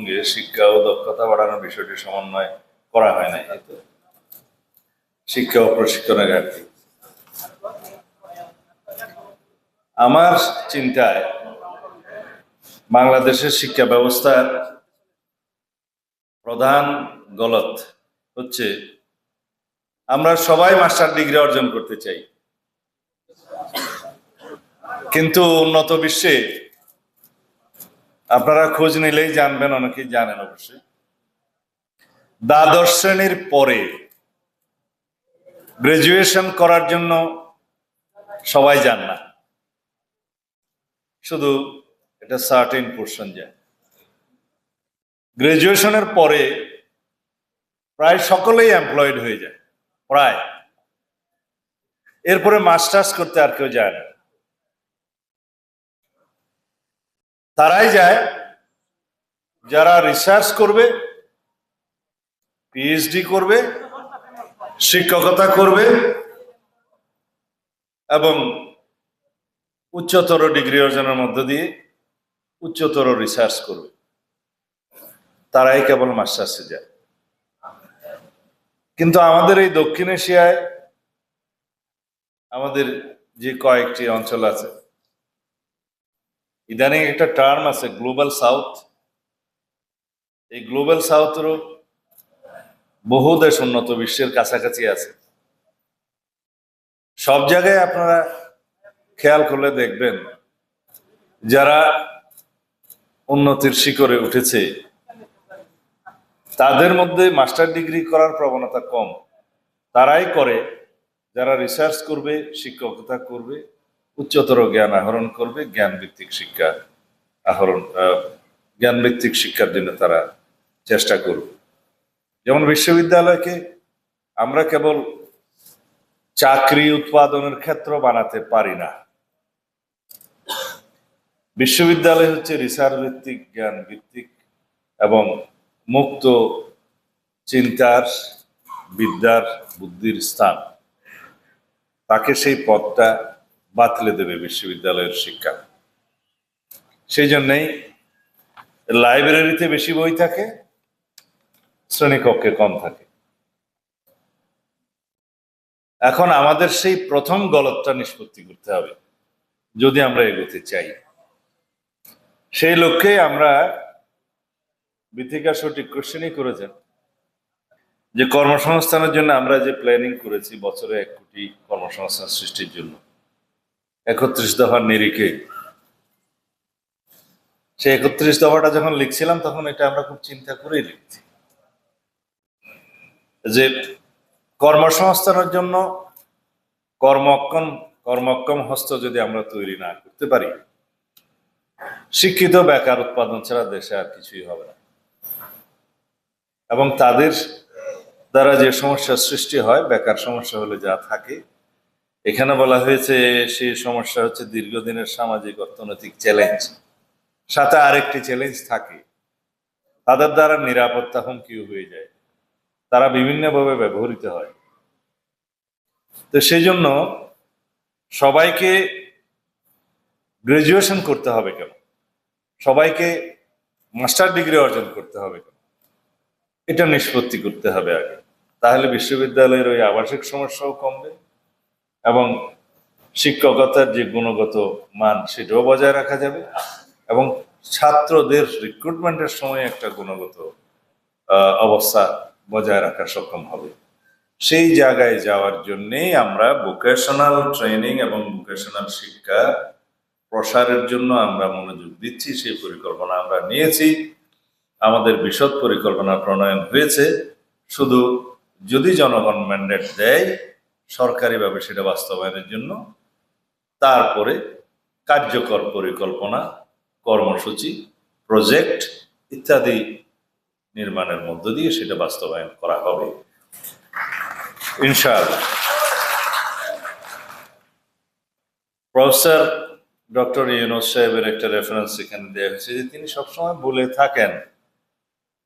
সঙ্গে শিক্ষা ও দক্ষতা বাড়ানোর বিষয়টি সমন্বয় করা হয় নাই। শিক্ষা ও প্রশিক্ষণের ঘাটতি। আমার চিন্তায় বাংলাদেশের শিক্ষা ব্যবস্থার প্রধান গলত হচ্ছে, আমরা সবাই মাস্টার ডিগ্রি অর্জন করতে চাই। কিন্তু উন্নত বিশ্বে আপনারা খোঁজ নিলেই জানবেন, অনেকেই জানেন অবশ্যই। দ্বাদশ শ্রেণির পরে গ্রাজুয়েশন করার জন্য সবাই যান না। শুধু এটা সার্টেন পোর্শন যায়। গ্রাজুয়েশনের পরে প্রায় সকলেই এমপ্লয়েড হয়ে যায়, প্রায়। এরপরে মাস্টার্স করতে আর কেউ যায় না। তারাই যায়, যারা রিসার্চ করবে পিএইচডি করবে, শিক্ষকতা করবে, এবং উচ্চতর ডিগ্রি অর্জনের মধ্য দিয়ে উচ্চতর রিসার্চ করবে। তারাই কেবল মাস্টার্সে যায়। কিন্তু আমাদের এই দক্ষিণ এশিয়ায় আমাদের যে কয়েকটি অঞ্চল আছে ইদানিং একটা টার্ম আছে গ্লোবাল সাউথ এই গ্লোবাল সাউথেরও বহু দেশ উন্নত, বিশ্বের কাছাকাছি আছে। সব জায়গায় আপনারা খেয়াল করলে দেখবেন, যারা উন্নতির শিখরে উঠেছে, তাদের মধ্যে মাস্টার ডিগ্রি করার প্রবণতা কম। তারাই করে, যারা রিসার্চ করবে, শিক্ষকতা করবে উচ্চতর জ্ঞান আহরণ করবে জ্ঞান ভিত্তিক শিক্ষা আহরণ আহ, জ্ঞান ভিত্তিক শিক্ষার জন্য তারা চেষ্টা করবে। যেমন বিশ্ববিদ্যালয়কে আমরা কেবল চাকরি উৎপাদনের ক্ষেত্র বানাতে পারি না। বিশ্ববিদ্যালয় হচ্ছে রিসার্চ ভিত্তিক জ্ঞান ভিত্তিক এবং মুক্ত চিন্তার বিদ্যার বুদ্ধির স্থান। তাকে সেই পথটা বাতলে দেবে বিশ্ববিদ্যালয়ের শিক্ষা। সেই জন্যই লাইব্রেরিতে বেশি বই থাকে, শ্রেণীকক্ষে কম থাকে। এখন আমাদের সেই প্রথম গলতটা নিষ্পত্তি করতে হবে, যদি আমরা এগোতে চাই। সেই লক্ষ্যে আমরা বিথিকা সঠিক কোশ্চেনই করেছেন, যে কর্মসংস্থানের জন্য আমরা যে প্ল্যানিং করেছি বছরে এক কোটি কর্মসংস্থান সৃষ্টির জন্য। একত্রিশ দফার নিরিখে। সেই একত্রিশ দফাটা যখন লিখছিলাম, তখন এটা আমরা খুব চিন্তা করেই লিখছি। যে কর্মসংস্থানের জন্য কর্মক্ষম কর্মক্ষম হস্ত যদি আমরা তৈরি না করতে পারি, শিক্ষিত বেকার উৎপাদন ছাড়া দেশে আর কিছুই হবে না। এবং তাদের দ্বারা যে সমস্যার সৃষ্টি হয়, বেকার সমস্যা হলে যা থাকে এখানে বলা হয়েছে, সে সমস্যা হচ্ছে দীর্ঘদিনের সামাজিক অর্থনৈতিক চ্যালেঞ্জ সাথে আরেকটি চ্যালেঞ্জ থাকে। তাদের দ্বারা নিরাপত্তা হুমকি হয়ে যায়। তারা বিভিন্নভাবে ব্যবহৃত হয়। তো সেই জন্য সবাইকে গ্রাজুয়েশন করতে হবে কেন? সবাইকে মাস্টার ডিগ্রি অর্জন করতে হবে কেন? এটা নিষ্পত্তি করতে হবে আগে। তাহলে বিশ্ববিদ্যালয়ের ওই আবাসিক সমস্যাও কমবে। এবং শিক্ষকতার যে গুণগত মান, সেটাও বজায় রাখা যাবে। এবং ছাত্রদের রিক্রুটমেন্টের সময় একটা গুণগত অবস্থা বজায় রাখা সক্ষম হবে। সেই জায়গায় যাওয়ার জন্যেই আমরা ভোকেশনাল ট্রেনিং এবং ভোকেশনাল শিক্ষা প্রসারের জন্য আমরা মনোযোগ দিচ্ছি, সেই পরিকল্পনা আমরা নিয়েছি। আমাদের বিশদ পরিকল্পনা প্রণয়ন হয়েছে। শুধু যদি জনগণ ম্যান্ডেট দেয় সরকারিভাবে সেটা বাস্তবায়নের জন্য। তারপরে কার্যকর পরিকল্পনা, কর্মসূচি, প্রজেক্ট ইত্যাদি নির্মাণের মধ্য দিয়ে সেটা বাস্তবায়ন করা হবে। ইনশাআল্লাহ। প্রফেসর ডক্টর ইউনুস সাহেবের একটা রেফারেন্স এখানে দেওয়া হয়েছে যে তিনি সবসময় বলে থাকেন